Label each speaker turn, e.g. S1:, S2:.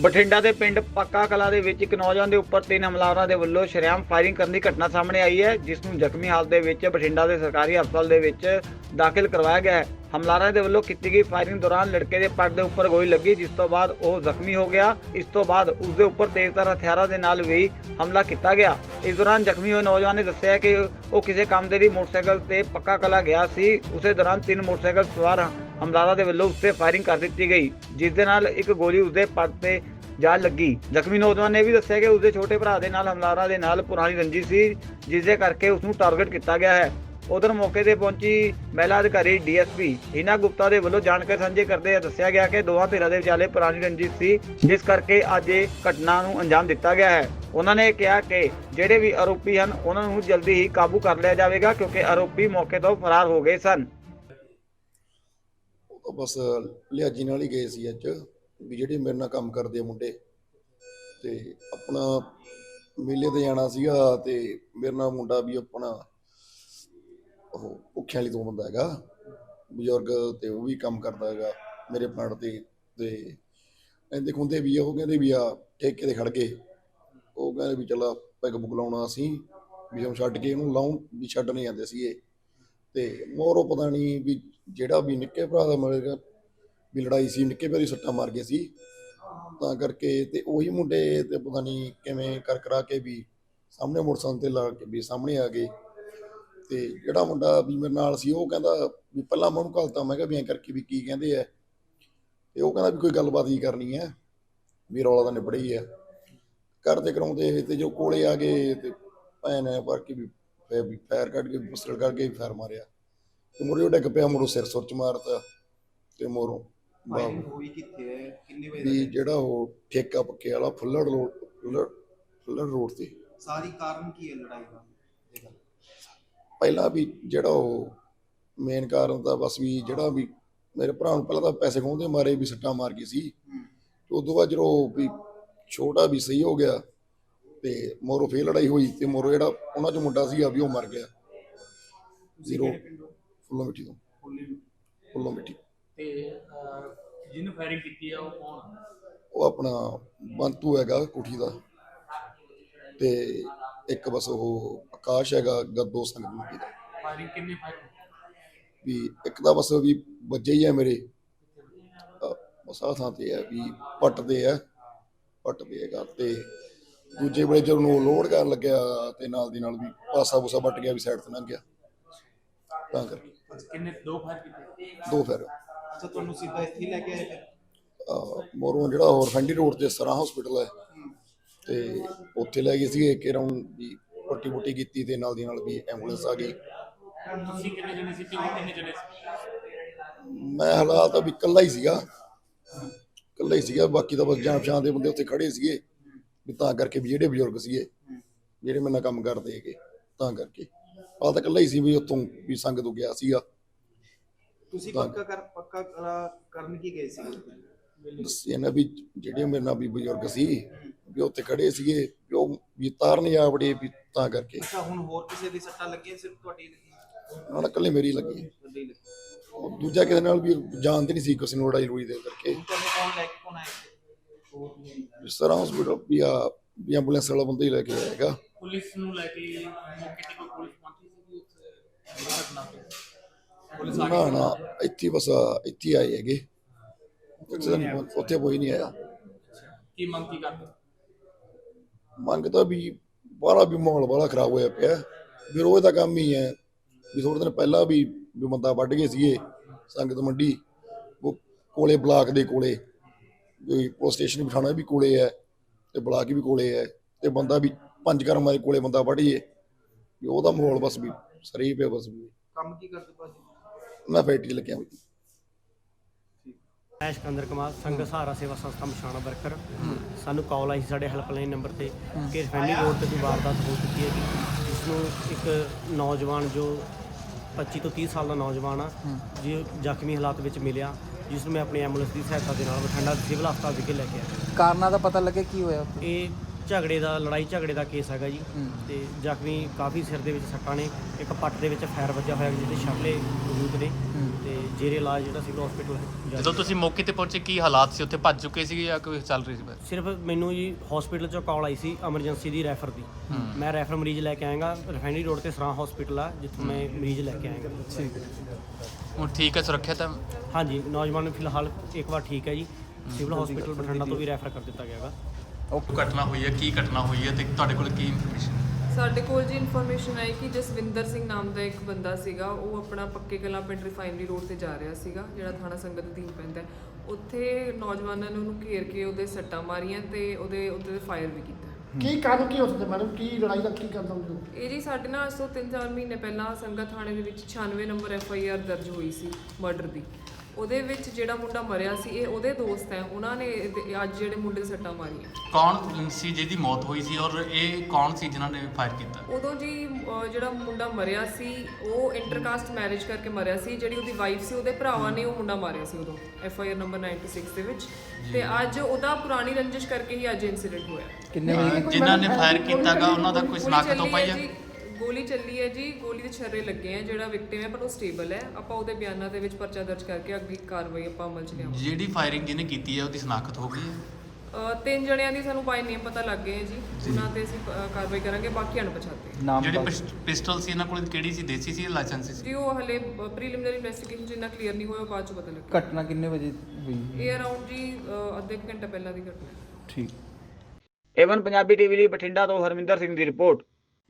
S1: ਬਠਿੰਡਾ ਦੇ ਪਿੰਡ ਪੱਕਾ ਕਲਾ ਦੇ ਵਿੱਚ ਇੱਕ ਨੌਜਵਾਨ ਦੇ ਉੱਪਰ ਤਿੰਨ ਹਮਲਾਵਰਾਂ ਦੇ ਵੱਲੋਂ ਸ਼ਰੇਆਮ ਫਾਇਰਿੰਗ ਕਰਨ ਦੀ ਘਟਨਾ ਸਾਹਮਣੇ ਆਈ ਹੈ, ਜਿਸ ਨੂੰ ਜ਼ਖਮੀ ਹਾਲਤ ਦੇ ਵਿੱਚ ਬਠਿੰਡਾ ਦੇ ਸਰਕਾਰੀ ਹਸਪਤਾਲ ਦੇ ਵਿੱਚ ਦਾਖਲ ਕਰਵਾਇਆ ਗਿਆ ਹੈ। ਹਮਲਾਵਰਾਂ ਦੇ ਵੱਲੋਂ ਕੀਤੀ ਗਈ ਫਾਇਰਿੰਗ ਦੌਰਾਨ ਲੜਕੇ ਦੇ ਪੱਟ ਦੇ ਉੱਪਰ ਗੋਲੀ ਲੱਗੀ, ਜਿਸ ਤੋਂ ਬਾਅਦ ਉਹ ਜ਼ਖਮੀ ਹੋ ਗਿਆ। ਇਸ ਤੋਂ ਬਾਅਦ ਉਸ ਦੇ ਉੱਪਰ ਤੇਜ਼ਧਾਰ ਹਥਿਆਰਾਂ ਦੇ ਨਾਲ ਵੀ ਹਮਲਾ ਕੀਤਾ ਗਿਆ। ਇਸ ਦੌਰਾਨ ਜ਼ਖਮੀ ਹੋਏ ਨੌਜਵਾਨ ਨੇ ਦੱਸਿਆ ਕਿ ਉਹ ਕਿਸੇ ਕੰਮ ਦੇ ਲਈ ਮੋਟਰਸਾਈਕਲ ਤੇ ਪੱਕਾ ਕਲਾ ਗਿਆ ਸੀ। ਉਸੇ ਦੌਰਾਨ ਤਿੰਨ ਮੋਟਰਸਾਈਕਲ ਸਵਾਰ ਹਮਲਾਵਰਾਂ ਦੇ ਵੱਲੋਂ ਉਸ ਫਾਇਰਿੰਗ ਕਰ ਦਿੱਤੀ ਗਈ, ਜਿਸ ਦੇ ਨਾਲ ਇੱਕ ਗੋਲੀ ਉਸਦੇ ਪੱਟ ਤੇ ਜਾ ਲੱਗੀ। ਜ਼ਖਮੀ ਨੌਜਵਾਨ ਨੇ ਵੀ ਦੱਸਿਆ ਕਿ ਉਸਦੇ ਛੋਟੇ ਭਰਾ ਦੇ ਨਾਲ ਹਮਲਾਵਰਾਂ ਦੇ ਨਾਲ ਪੁਰਾਣੀ ਰੰਜਿਸ਼ ਸੀ, ਜਿਸ ਦੇ ਕਰਕੇ ਉਸ ਨੂੰ ਟਾਰਗੇਟ ਕੀਤਾ ਗਿਆ ਹੈ। ਉਧਰ ਮੌਕੇ ਤੇ ਪਹੁੰਚੀ ਮਹਿਲਾ ਅਧਿਕਾਰੀ ਡੀਐਸਪੀ ਹਿਨਾ ਗੁਪਤਾ ਦੇ ਵੱਲੋਂ ਜਾਣਕਾਰੀ ਸਾਂਝੀ ਕਰਦੇ ਦੱਸਿਆ ਗਿਆ ਕਿ ਦੋਵਾਂ ਧਿਰਾਂ ਦੇ ਵਿਚਾਲੇ ਪੁਰਾਣੀ ਰੰਜਿਸ਼ ਸੀ, ਜਿਸ ਕਰਕੇ ਅੱਜ ਇਹ ਘਟਨਾ ਨੂੰ ਅੰਜਾਮ ਦਿੱਤਾ ਗਿਆ ਹੈ। ਉਹਨਾਂ ਨੇ ਕਿਹਾ ਕਿ ਜਿਹੜੇ ਵੀ ਆਰੋਪੀ ਹਨ, ਉਹਨਾਂ ਨੂੰ ਜਲਦੀ ਹੀ ਕਾਬੂ ਕਰ ਲਿਆ ਜਾਵੇਗਾ, ਕਿਉਂਕਿ ਆਰੋਪੀ ਮੌਕੇ ਤੋਂ ਫਰਾਰ ਹੋ ਗਏ ਸਨ।
S2: ਉਹ ਬਸ ਲਿਆਜੀ ਨਾਲ ਹੀ ਗਏ ਸੀ ਅੱਜ, ਵੀ ਜਿਹੜੇ ਮੇਰੇ ਨਾਲ ਕੰਮ ਕਰਦੇ ਆ ਮੁੰਡੇ। ਤੇ ਆਪਣਾ ਮੇਲੇ ਤੇ ਜਾਣਾ ਸੀਗਾ ਤੇ ਮੇਰੇ ਨਾਲ ਮੁੰਡਾ ਵੀ ਆਪਣਾ ਉਹ ਭੁੱਖਿਆਂ ਵਾਲੀ ਤੋਂ ਬੰਦਾ ਹੈਗਾ, ਬਜ਼ੁਰਗ ਤੇ ਉਹ ਵੀ ਕੰਮ ਕਰਦਾ ਹੈਗਾ ਮੇਰੇ ਪਿੰਡ ਤੇ ਤੇ ਇਹਦੇ ਖੁੰਦੇ ਵੀ ਉਹ ਕਹਿੰਦੇ ਵੀ ਆ ਠੇਕੇ ਤੇ ਖੜ ਗਏ। ਉਹ ਕਹਿੰਦੇ ਵੀ ਚਲਾ ਪੈਗ ਬੁਕ ਲਾਉਣਾ ਅਸੀਂ, ਵੀ ਹਮ ਛੱਡ ਕੇ ਇਹਨੂੰ ਲਾਉਣ ਵੀ ਛੱਡ ਨਹੀਂ ਜਾਂਦੇ ਸੀਗੇ। ਤੇ ਮੋਰੋ ਪਤਾ ਨਹੀਂ ਵੀ ਜਿਹੜਾ ਵੀ ਨਿੱਕੇ ਭਰਾ ਦਾ ਮਰੇਗਾ ਵੀ ਲੜਾਈ ਸੀ, ਨਿੱਕੇ ਭਰਾ ਦੀ ਸੱਟਾਂ ਮਾਰ ਗਏ ਸੀ। ਤਾਂ ਕਰਕੇ ਤੇ ਉਹੀ ਮੁੰਡੇ ਤੇ ਪਤਾ ਨਹੀਂ ਕਿਵੇਂ ਕਰ ਕਰਾ ਕੇ ਵੀ ਸਾਹਮਣੇ ਮੋਟਰਸਾਈਕਲ ਤੇ ਲਾ ਕੇ ਵੀ ਸਾਹਮਣੇ ਆ ਗਏ। ਤੇ ਜਿਹੜਾ ਮੁੰਡਾ ਵੀ ਮੇਰੇ ਨਾਲ ਸੀ, ਉਹ ਕਹਿੰਦਾ ਵੀ ਪਹਿਲਾਂ ਮੈਂ ਉਹਨੂੰ ਘਲਤਾ, ਮੈਂ ਕਿਹਾ ਵੀ ਐਂ ਕਰਕੇ ਵੀ ਕੀ ਕਹਿੰਦੇ ਆ। ਤੇ ਉਹ ਕਹਿੰਦਾ ਵੀ ਕੋਈ ਗੱਲਬਾਤ ਹੀ ਕਰਨੀ ਹੈ ਵੀ ਰੌਲਾ ਤਾਂ ਨਿਬੜ ਹੀ ਹੈ ਕਰਦੇ ਕਰਾਉਂਦੇ ਤੇ ਜੋ ਕੋਲੇ ਆ ਗਏ ਤੇ ਭੈਣ ਨੇ ਪਰ ਕੇ ਵੀ ਫੈਰ ਕੱਢ ਕੇ, ਪਿਸਟਲ ਕੱਢ ਕੇ ਮਾਰਿਆ। ਤੇ ਮੁਰੇ ਡਿੱਗ ਪਿਆ ਮੁਰੋ ਸਿਰ ਸੁਰ ਚ ਮਾਰਤਾ ਤੇ ਮੋਰੋਂ
S3: ਫਾਇਰਿੰਗ ਹੋਈ ਕਿੱਥੇ ਹੈ? ਕਿੰਨੇ ਵਜੇ
S2: ਵੀ
S3: ਦਾ
S2: ਜਿਹੜਾ ਉਹ ਠੇਕਾ ਪੱਕੇ ਵਾਲਾ ਫੁੱਲੜ ਰੋਡ ਫੁੱਲੜ ਫੁੱਲੜ ਰੋਡ ਤੇ।
S3: ਸਾਰੀ ਕਾਰਨ ਕੀ ਹੈ ਲੜਾਈ ਦਾ? ਇਹ ਗੱਲ
S2: ਪਹਿਲਾਂ ਵੀ ਜਿਹੜਾ ਉਹ ਮੇਨ ਕਾਰਨ ਤਾਂ ਬਸ ਵੀ ਜਿਹੜਾ ਵੀ ਮੇਰੇ ਭਰਾ ਨੂੰ ਪਹਿਲਾਂ ਤਾਂ ਪੈਸੇ ਖੋਹਦੇ ਮਾਰੇ ਵੀ ਸੱਟਾਂ ਮਾਰ ਗਈ ਸੀ।
S3: ਹੂੰ।
S2: ਤੇ ਉਦੋਂ ਬਾਅਦ ਜਦੋਂ ਵੀ ਛੋਟਾ ਵੀ ਸਹੀ ਹੋ ਗਿਆ ਤੇ ਮੋਰੋ ਫੇਰ ਲੜਾਈ ਹੋਈ ਤੇ ਮੋਰੋ ਜਿਹੜਾ ਉਹਨਾਂ ਚ ਮੁੰਡਾ ਸੀ ਵੀ ਉਹ ਮਰ ਗਿਆ। ਜ਼ੀਰੋ। ਫੁੱਲੋਂ ਮਿੱਟੀ ਤੋਂ ਫੁੱਲੋਂ ਮਿੱਟੀ।
S4: ਤੇ ਜਿਹਨੂੰ ਫਾਇਰਿੰਗ ਕੀਤੀ ਆ ਉਹ ਕੌਣ ਆ?
S2: ਉਹ ਆਪਣਾ ਬੰਤੂ ਹੈਗਾ ਕੁਠੀ ਦਾ। ਤੇ ਇੱਕ ਬਸ ਉਹ ਆਕਾਸ਼ ਹੈਗਾ ਗੱਦੋ ਸੰਗ ਦਾ
S4: ਫਾਇਰਿੰਗ ਕਿੰਨੇ ਫਾਇਰ
S2: ਵੀ ਇੱਕ ਤਾਂ ਬਸ ਵੀ ਵੱਜੇ ਹੀ ਆ ਮੇਰੇ। ਅਹ ਬਸ ਆਹ ਥਾਂ ਤੇ ਆ ਵੀ ਪੱਟ ਦੇ ਆ। ਪੱਟ ਹੈਗਾ ਤੇ ਦੂਜੇ ਵੇਲੇ ਜਦੋਂ ਉਹ ਲੋਡ ਕਰਨ ਲੱਗਿਆ ਤੇ ਨਾਲ ਦੀ ਨਾਲ ਵੀ ਪਾਸਾ ਪੂਸਾ ਵੱਟ ਗਿਆ ਵੀ ਸਾਈਡ ਤੇ ਲੰਘ ਗਿਆ। ਤਾਂ ਕਰਕੇ।
S4: ਕਿੰਨੇ ਦੋ ਫਾਇਰ ਕੀਤੇ?
S2: ਦੋ ਫਿਰ
S3: ਅੱਛਾ ਤੁਹਾਨੂੰ ਸਿੱਧਾ ਇੱਥੇ ਲੈ ਕੇ ਆਏ ਫਿਰ?
S2: ਮੋਰੋਂ ਜਿਹੜਾ ਹੋਰ ਫੰਡੀ ਰੋਡ ਤੇ ਸਰਾ ਹਸਪੀਟਲ ਹੈ। ਤੇ ਉੱਥੇ ਲੈ ਗਏ ਸੀਗੇ ਕਿ ਰਾਉਂਡ ਵੀ ਪੱਟੀ ਪੁੱਟੀ ਕੀਤੀ ਤੇ ਨਾਲ ਦੀ ਨਾਲ ਵੀ ਐਂਬੂਲੈਂਸ ਆ ਗਈ।
S4: ਤੁਸੀਂ ਕਿੰਨੇ ਜਣੇ ਸੀ ਉਹ ਕਿੰਨੇ ਜਣੇ ਸੀ?
S2: ਮੈਂ ਹਾਲਾਤ ਵੀ ਇਕੱਲਾ ਹੀ ਸੀਗਾ। ਇਕੱਲਾ ਹੀ ਸੀਗਾ ਬਾਕੀ ਤਾਂ ਬਸ ਜਾਣ ਪਛਾਣ ਦੇ ਬੰਦੇ ਉੱਥੇ ਖੜੇ ਸੀਗੇ। ਵੀ ਤਾਂ ਕਰਕੇ ਵੀ ਜਿਹੜੇ ਬਜ਼ੁਰਗ ਸੀਗੇ ਜਿਹੜੇ ਮੇਰੇ ਨਾਲ ਕੰਮ ਕਰਦੇ ਹੈਗੇ ਤਾਂ ਕਰਕੇ। ਆ ਤਾਂ ਇਕੱਲਾ ਹੀ ਸੀ ਵੀ ਉੱਥੋਂ ਵੀ ਸੰਗ ਤੋਂ ਗਿਆ ਸੀਗਾ।
S3: ਤੁਸੀਂ ਪੱਕਾ ਕਰ ਪੱਕਾ ਕਰਾ- ਕਰਨ ਕੀ ਗਏ ਸੀ
S2: ਦੱਸਿਆ ਨਾ ਵੀ ਜਿਹੜੇ ਮੇਰੇ ਨਾਲ ਵੀ ਬਜ਼ੁਰਗ ਸੀ ਵੀ ਉੱਥੇ ਖੜੇ ਸੀਗੇ ਵੀ ਉਹ ਵੀ ਤਾਰ ਨਹੀਂ ਆ ਬੜੇ ਵੀ ਤਾਂ ਕਰਕੇ।
S3: ਅੱਛਾ ਹੁਣ ਹੋਰ ਕਿਸੇ ਦੀ ਸੱਟਾਂ ਲੱਗੀਆਂ ਸਿਰਫ ਤੁਹਾਡੀ? ਲੱਗੀ
S2: ਉਹਨਾਂ ਨਾਲ ਇਕੱਲੇ ਮੇਰੀ ਲੱਗੀ।
S3: ਤੁਹਾਡੀ ਹੀ ਲੱਗੀ।
S2: ਉਹ ਦੂਜਾ ਕਿਸੇ ਨਾਲ ਵੀ ਜਾਣਦੇ ਨਹੀਂ ਸੀ ਕਿਸੇ ਨੂੰ ਲੜਾਈ ਲੜੂਈ ਦੇ ਕਰਕੇ।
S3: ਹੁਣ ਤੁਹਾਨੂੰ ਕੌਣ ਲੈ ਕੇ ਕੌਣ ਆਇਆ
S2: ਜਿਸ ਤਰ੍ਹਾਂ ਹਸਪੀਟਲ ਵੀ ਆ ਵੀ ਐਂਬੂਲੈਂਸ ਵਾਲਾ ਬੰਦਾ ਹੀ ਲੈ ਕੇ ਆਏਗਾ
S4: ਪੁਲਿਸ ਨੂੰ ਲੈ ਕੇ ਮੌਕੇ ਤੇ ਕੋਈ ਪੁਲਿਸ ਪਹੁੰਚੀ ਸੀ ਉੱਥੇ ਘਟਨਾ ਤੇ ਪੁਲਿਸ ਆ
S2: ਨਾ ਨਾ ਇੱਥੇ ਬਸ ਇੱਥੇ ਆਏ ਹੈਗੇ। ਉੱਥੇ ਤਾਂ ਨਹੀਂ- ਉੱਥੇ ਕੋਈ ਨਹੀਂ ਆਇਆ।
S4: ਕੀ ਮੰਗ ਕੀ ਕਰਦੇ?
S2: ਮੰਗਦਾ ਵੀ ਬਾਹਲਾ ਵੀ ਮਾਹੌਲ ਬਾਹਲਾ ਖਰਾਬ ਹੋਇਆ ਪਿਆ। ਵੀ ਰੋਜ਼ ਦਾ ਕੰਮ ਹੀ ਹੈ। ਵੀ ਥੋੜੇ ਦਿਨ ਪਹਿਲਾਂ ਵੀ ਵੀ ਬੰਦਾ ਵੱਢ ਗਏ ਸੀਗੇ ਸੰਗਤ ਮੰਡੀ। ਉਹ ਕੋਲੇ ਬਲਾਕ ਦੇ ਕੋਲੇ। ਵੀ ਪੁਲਿਸ ਸਟੇਸ਼ਨ ਬਿਠਾਣਾ ਵੀ ਕੋਲੇ ਹੈ ਤੇ ਬਲਾਕ ਵੀ ਕੋਲੇ ਹੈ। ਤੇ ਬੰਦਾ ਵੀ ਪੰਜ ਕਰਮਾਂ ਦੇ ਕੋਲੇ ਬੰਦਾ ਵੱਢ ਜੇ ਵੀ ਉਹਦਾ ਮਾਹੌਲ ਬਸ ਵੀ ਸਰੀ ਹੀ ਪਿਆ ਬਸ ਵੀ।
S3: ਕੰਮ ਕੀ ਕਰਦੇ ਭਾਜੀ?
S2: ਮੈਂ ਫੈਕਟਰੀ ਲੱਗਿਆ ਵੀ
S5: ਮੈਂ ਸਿਕੰਦਰ ਕੁਮਾਰ ਸੰਘ ਸਹਾਰਾ ਸੇਵਾ ਸੰਸਥਾ ਮਸ਼ਾਣਾ ਵਰਕਰ। ਸਾਨੂੰ ਕਾਲ ਆਈ ਸੀ ਸਾਡੇ ਹੈਲਪਲਾਈਨ ਨੰਬਰ ਤੇ ਕਿ ਰਫੈਨੀ ਰੋਡ ਤੇ ਕੋਈ ਵਾਰਦਾਤ ਹੋ ਚੁੱਕੀ ਹੈ ਕਿ ਜਿਸ ਨੂੰ ਇੱਕ ਨੌਜਵਾਨ ਜੋ 25 ਤੋਂ 30 ਸਾਲ ਦਾ ਨੌਜਵਾਨ ਆ ਜੀ ਜ਼ਖਮੀ ਹਾਲਾਤ ਵਿੱਚ ਮਿਲਿਆ ਜਿਸ ਨੂੰ ਮੈਂ ਆਪਣੀ ਐਂਬੂਲੈਂਸ ਦੀ ਸਹਾਇਤਾ ਦੇ ਨਾਲ ਬਠਿੰਡਾ ਸਿਵਲ ਹਸਪਤਾਲ ਵਿਖੇ ਲੈ ਕੇ ਆਇਆ।
S6: ਕਾਰਨਾਂ ਦਾ ਪਤਾ ਲੱਗੇ ਕੀ ਹੋਇਆ ਉੱਥੇ?
S5: ਇਹ ਝਗੜੇ ਦਾ ਲੜਾਈ ਝਗੜੇ ਦਾ ਕੇਸ ਹੈਗਾ ਜੀ। ਤੇ ਜ਼ਖਮੀ ਕਾਫੀ ਸਿਰ ਦੇ ਵਿੱਚ ਸੱਟਾਂ ਨੇ ਇੱਕ ਪੱਟ ਦੇ ਵਿੱਚ ਫਾਇਰ ਵੱਜਾ ਹੋਇਆ ਜਿਹਦੇ ਸ਼ਕਲੇ ਮੌਜੂਦ ਨੇ ਤੇ ਜੇਰੇ ਇਲਾਜ ਜਿਹੜਾ ਸਿਵਲ ਹਸਪੀਟਲ ਹੈ
S6: ਜਦੋਂ ਤੁਸੀਂ ਮੌਕੇ ਤੇ ਪਹੁੰਚੇ ਕੀ ਹਾਲਾਤ ਸੀ? ਉੱਥੇ ਭੱਜ ਚੁੱਕੇ ਸੀ ਜਾਂ ਕੋਈ ਚੱਲ ਰਹੀ ਸੀ ਬਸ?
S5: ਸਿਰਫ ਮੈਨੂੰ ਜੀ ਹਸਪੀਟਲ ਚੋਂ ਕਾਲ ਆਈ ਸੀ ਐਮਰਜੈਂਸੀ ਦੀ ਰੈਫਰ ਦੀ। ਮੈਂ ਰੈਫਰ ਮਰੀਜ਼ ਲੈ ਕੇ ਆਇਆਗਾ ਰਿਫਾਈਨਰੀ ਰੋਡ ਤੇ ਸਰਾਂ ਹਸਪੀਟਲ ਆ ਜਿੱਥੋਂ ਮੈਂ ਮਰੀਜ਼ ਲੈ ਕੇ ਆਇਆਗਾ।
S6: ਹੁਣ ਠੀਕ ਹੈ ਸੁਰੱਖਿਅਤ ਹੈ?
S5: ਹਾਂਜੀ ਨੌਜਵਾਨ ਨੂੰ ਫਿਲਹਾਲ ਇੱਕ ਵਾਰ ਠੀਕ ਹੈ ਜੀ। ਸਿਵਲ ਹਸਪੀਟਲ ਬਠਿੰਡਾ ਤੋਂ ਵੀ ਰੈਫਰ ਕਰ ਦਿੱਤਾ ਗਿਆ ਹੈਗਾ।
S6: ਉਹ ਘਟਨਾ ਹੋਈ ਹੈ ਕੀ ਘਟਨਾ ਹੋਈ ਹੈ ਤੇ ਤੁਹਾਡੇ ਕੋਲ ਕੀ ਇਨਫੋਰਮੇਸ਼ਨ
S7: ਸਾਡੇ ਕੋਲ ਜੀ ਇਨਫੋਰਮੇਸ਼ਨ ਆਈ ਕਿ ਜਸਵਿੰਦਰ ਸਿੰਘ ਨਾਮ ਦਾ ਇੱਕ ਬੰਦਾ ਸੀਗਾ ਉਹ ਆਪਣਾ ਪੱਕੇ ਕਲਾਂ ਪਿੰਡ ਰਿਫਾਈਨਰੀ ਰੋਡ ਤੇ ਜਾ ਰਿਹਾ ਸੀਗਾ ਜਿਹੜਾ ਥਾਣਾ ਸੰਗਤ ਅਧੀਨ ਪੈਂਦਾ ਹੈ। ਉੱਥੇ ਨੌਜਵਾਨਾਂ ਨੇ ਉਹਨੂੰ ਘੇਰ ਕੇ ਉਹਦੇ ਸੱਟਾਂ ਮਾਰੀਆਂ ਤੇ ਉਹਦੇ ਉੱਤੇ ਫਾਇਰ ਵੀ ਕੀਤਾ।
S8: ਕੀ ਕਾਰਨ ਕੀ ਹੋ ਸਕਦਾ ਮੈਡਮ? ਕੀ ਲੜਾਈ ਦਾ ਕੀ ਕਾਰਨ ਸਮਝਦੇ
S7: ਇਹ ਜੀ ਸਾਡੇ ਨਾਲ ਅੱਜ ਤੋਂ 3-4 ਮਹੀਨੇ ਪਹਿਲਾਂ ਸੰਗਤ ਥਾਣੇ ਦੇ ਵਿੱਚ 96 ਨੰਬਰ ਐਫ ਆਈ ਆਰ ਦਰਜ ਹੋਈ ਸੀ ਮਰਡਰ ਦੀ। ਉਹਦੇ ਵਿੱਚ ਜਿਹੜਾ ਮੁੰਡਾ ਮਰਿਆ ਸੀ ਇਹ ਉਹਦੇ ਦੋਸਤ ਹੈ। ਉਹਨਾਂ ਨੇ ਇਹਦੇ- ਅੱਜ ਜਿਹੜੇ ਮੁੰਡੇ ਦੇ ਸੱਟਾਂ ਮਾਰੀਆਂ।
S6: ਕੌਣ ਸੀ ਜਿਹਦੀ ਮੌਤ ਹੋਈ ਸੀ ਔਰ ਇਹ ਕੌਣ ਸੀ ਜਿਨ੍ਹਾਂ ਨੇ ਫਾਇਰ ਕੀਤਾ?
S7: ਉਦੋਂ ਜੀ ਅਹ ਜਿਹੜਾ ਮੁੰਡਾ ਮਰਿਆ ਸੀ ਉਹ ਇੰਟਰਕਾਸਟ ਮੈਰਿਜ ਕਰਕੇ ਮਰਿਆ ਸੀ। ਜਿਹੜੀ ਉਹਦੀ ਵਾਈਫ ਸੀ ਉਹਦੇ ਭਰਾਵਾਂ ਨੇ ਉਹ ਮੁੰਡਾ ਮਾਰਿਆ ਸੀ ਉਦੋਂ ਐਫ ਆਈ ਆਰ ਨੰਬਰ 96 ਦੇ ਵਿੱਚ। ਤੇ ਅੱਜ ਉਹਦਾ ਪੁਰਾਣੀ ਰੰਜਿਸ਼ ਕਰਕੇ ਹੀ ਅੱਜ ਇਨਸੀਡੈਂਟ ਹੋਇਆ।
S6: ਜਿਨ੍ਹਾਂ ਨੇ ਫਾਇਰ ਕੀਤਾਗਾ ਉਹਨਾਂ ਦਾ ਕੋਈ
S7: ਗੋਲੀ
S6: ਸਨਾਖਤ ਹੋ
S7: ਚੱਲੀ
S6: ਪਾਈ
S7: ਹੈ
S6: ਹੈ
S7: ਜੀ। ਗੋਲੀ ਚੱਲੀ ਹੈ ਜੀ ਗੋਲੀ ਦੇ ਛੱਰੇ ਲੱਗੇ ਆ ਜਿਹੜਾ ਵਿਕਟਿਮ ਹੈ ਪਰ ਉਹ ਸਟੇਬਲ ਹੈ। ਆਪਾਂ ਉਹਦੇ ਬਿਆਨਾਂ ਦੇ ਵਿੱਚ ਪਰਚਾ ਦਰਜ ਕਰਕੇ ਅੱਗੇ ਕਾਰਵਾਈ ਆਪਾਂ ਅਮਲ 'ਚ ਲਿਆਵਾਂਗੇ।
S6: ਜਿਹੜੀ ਫਾਇਰਿੰਗ ਜਿਹਨੇ ਕੀਤੀ ਹੈ ਉਹਦੀ ਸਨਾਖਤ ਹੋ ਗਈ ਹੈ?
S7: ਤਿੰਨ ਜਣਿਆਂ ਦੀ ਸਾਨੂੰ ਬਾਈ ਨੇਮ ਪਤਾ ਲੱਗ ਗਏ ਹੈ ਜੀ। ਉਹਨਾਂ ਤੇ ਅਸੀਂ ਕਾਰਵਾਈ ਕਰਾਂਗੇ ਬਾਕੀ ਅਣਪਛਾਤੇ।
S6: ਜਿਹੜੀ ਪਿਸਟਲ ਸੀ ਇਹਨਾਂ ਕੋਲ ਕਿਹੜੀ ਸੀ ਦੇਸੀ ਸੀ ਲਾਇਸੈਂਸੀ ਸੀ?
S7: ਜੀ ਉਹ ਹਲੇ ਪ੍ਰੀਲਿਮਿਨਰੀ ਇਨਵੈਸਟੀਗੇਸ਼ਨ ਜਿੰਨਾ ਕਲੀਅਰ ਨਹੀਂ ਹੋਇਆ ਉਹ ਬਾਅਦ ਚ ਪਤਾ ਲੱਗੇਗਾ।
S9: ਘਟਨਾ ਕਿੰਨੇ ਵਜੇ ਹੋਈ?
S7: ਇਹ ਅਰਾਊਂਡ ਜੀ ਅੱਧੇ ਕੁ ਘੰਟੇ ਪਹਿਲਾਂ ਦੀ ਘਟਨਾ ਹੈ।
S9: ਠੀਕ।
S1: ਏਵਨ ਪੰਜਾਬੀ ਟੀਵੀ ਲਈ ਬਠਿੰਡਾ ਤੋਂ ਹਰਮਿੰਦਰ ਸਿੰਘ ਦੀ ਰਿਪੋਰਟ।